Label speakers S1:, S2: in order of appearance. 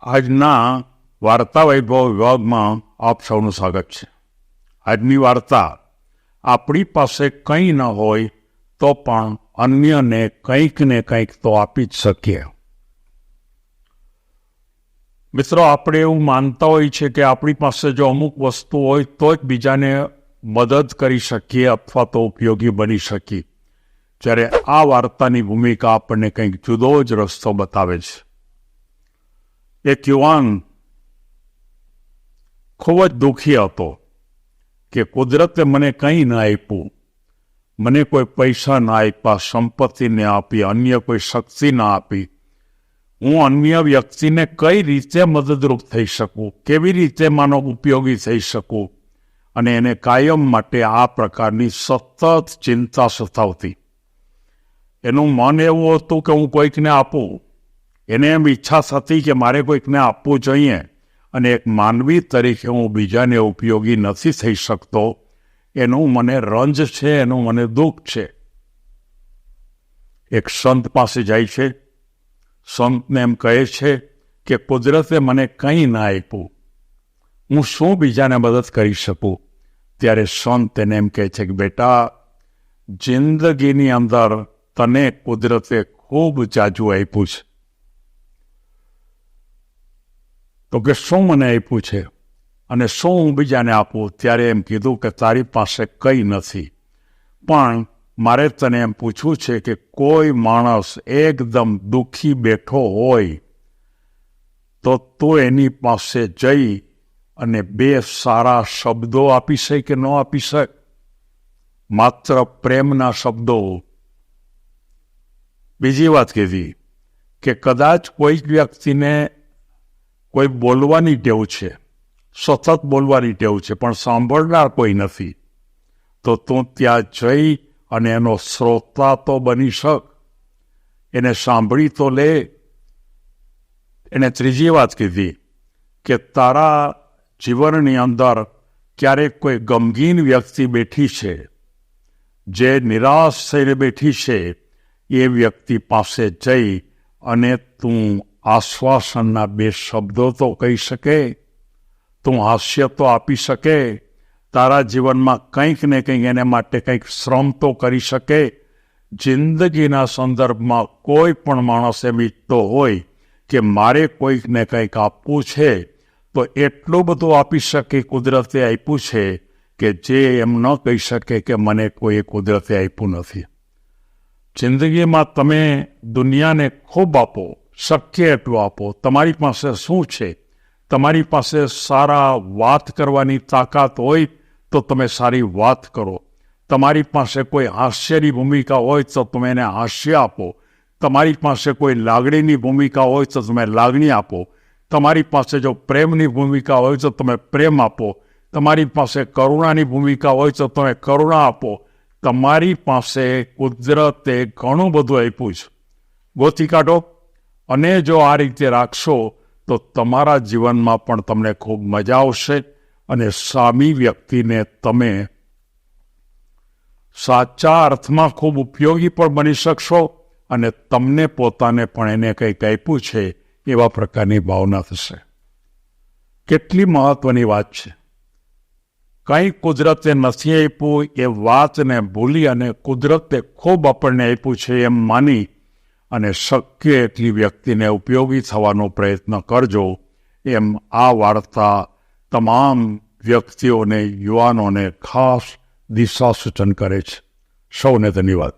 S1: આજના વાર્તા વૈભવ વિભાગમાં આપ સૌનું સ્વાગત છે. આજની વાર્તા આપણી પાસે કંઈ ન હોય તો પણ અન્યને કંઈક ને કંઈક તો આપી જ શકીએ. મિત્રો, આપણે એવું માનતા હોય છે કે આપણી પાસે જો અમુક વસ્તુ હોય તો જ બીજાને મદદ કરી શકીએ અથવા તો ઉપયોગી બની શકીએ. જ્યારે આ વાર્તાની ભૂમિકા આપણને કંઈક જુદો જ રસ્તો બતાવે છે. એક યુવાન ખૂબ જ દુઃખી હતો કે કુદરતે મને કંઈ ન આપ્યું. મને કોઈ પૈસા ના આપ્યા, સંપત્તિ ને આપી, અન્ય કોઈ શક્તિ ના આપી. હું અન્ય વ્યક્તિને કઈ રીતે મદદરૂપ થઈ શકું? કેવી રીતે માનો ઉપયોગી થઈ શકું? અને એને કાયમ માટે આ પ્રકારની સતત ચિંતા સતાવતી. એનું મન એવું હતું કે હું કોઈકને આપું. એને એમ ઈચ્છા થતી કે મારે કોઈકને આપવું જોઈએ અને એક માનવી તરીકે હું બીજાને ઉપયોગી નથી થઈ શકતો, એનું મને રંજ છે, એનું મને દુઃખ છે. એક સંત પાસે જાય છે. સંતને એમ કહે છે કે કુદરતે મને કંઈ ના આપ્યું. હું શું બીજાને મદદ કરી શકું? ત્યારે સંત તેને એમ કહે છે કે બેટા, જિંદગીની અંદર તને કુદરતે ખૂબ જાજુ આપ્યું છે. તો કે શું મને આપ્યું છે? અને શું હું બીજાને આપું? ત્યારે એમ કીધું કે, તારી પાસે કંઈ નથી. પણ મારે તને એમ પૂછવું છે કે, કોઈ માણસ એકદમ દુઃખી બેઠો હોય, તો તું એની પાસે જઈ અને બે સારા શબ્દો આપી શકે કે ન આપી શકે? માત્ર પ્રેમના શબ્દો. બીજી વાત કીધી કે, કદાચ કોઈ વ્યક્તિને કોઈ બોલવાની ટેવ છે. સતત બોલવાની ટેવ છે, પણ સાંભળનાર કોઈ નથી. તો તું ત્યાં જઈ અને એનો શ્રોતા તો બની શક. એને સાંભળી તો લે. એને ત્રીજી વાત કીધી કે તારા જીવનની અંદર ક્યારેક કોઈ ગમગીન વ્યક્તિ બેઠી છે. જે નિરાશ થઈને બેઠી છે, એ વ્યક્તિ પાસે જઈ અને તું આશ્વાસનના બે શબ્દો તો કહી શકે, તું હાસ્ય તો આપી શકે, તારા જીવનમાં કંઈક ને કંઈક એને માટે કંઈક શ્રમ તો કરી શકે. જિંદગીના સંદર્ભમાં કોઈ પણ માણસ એમ ઈચ્છતો હોય કે મારે કોઈકને કંઈક આપવું છે, તો એટલું બધું આપી શકે કુદરતે આપ્યું છે કે જે એમ ન કહી શકે કે મને કોઈ કુદરતે આપ્યું નથી. જિંદગીમાં તમે દુનિયાને ખૂબ આપો. શક્ય એટલું આપો. તમારી પાસે શું છે? તમારી પાસે સારા વાત કરવાની તાકાત હોય તો તમે સારી વાત કરો. તમારી પાસે કોઈ હાસ્યની ભૂમિકા હોય તો તમે એને હાસ્ય આપો. તમારી પાસે કોઈ લાગણીની ભૂમિકા હોય તો તમે લાગણી આપો. તમારી પાસે જો પ્રેમની ભૂમિકા હોય તો તમે પ્રેમ આપો. તમારી પાસે કરુણાની ભૂમિકા હોય તો તમે કરુણા આપો. તમારી પાસે કુદરતે ઘણું બધું આપ્યું છે. ગોતી કાઢો. અને જો આ રીતે રાખશો, તો તમારા જીવનમાં પણ તમને ખૂબ મજા આવશે અને સામી વ્યક્તિને તમે સાચા અર્થમાં ખૂબ ઉપયોગી પણ બની શકશો અને તમને પોતાને પણ એને કંઈક આપ્યું છે, એવા પ્રકારની ભાવના થશે. કેટલી મહત્વની વાત છે. કંઈ કુદરતે નથી આપ્યું એ વાતને ભૂલી અને કુદરતે ખૂબ આપણને આપ્યું છે એમ માની અને શક્ય એટલી વ્યક્તિને ઉપયોગી થવાનો પ્રયત્ન કરજો. એમ આ વાર્તા તમામ વ્યક્તિઓને, યુવાનોને ખાસ દિશા સૂચન કરે છે. સૌને ધન્યવાદ.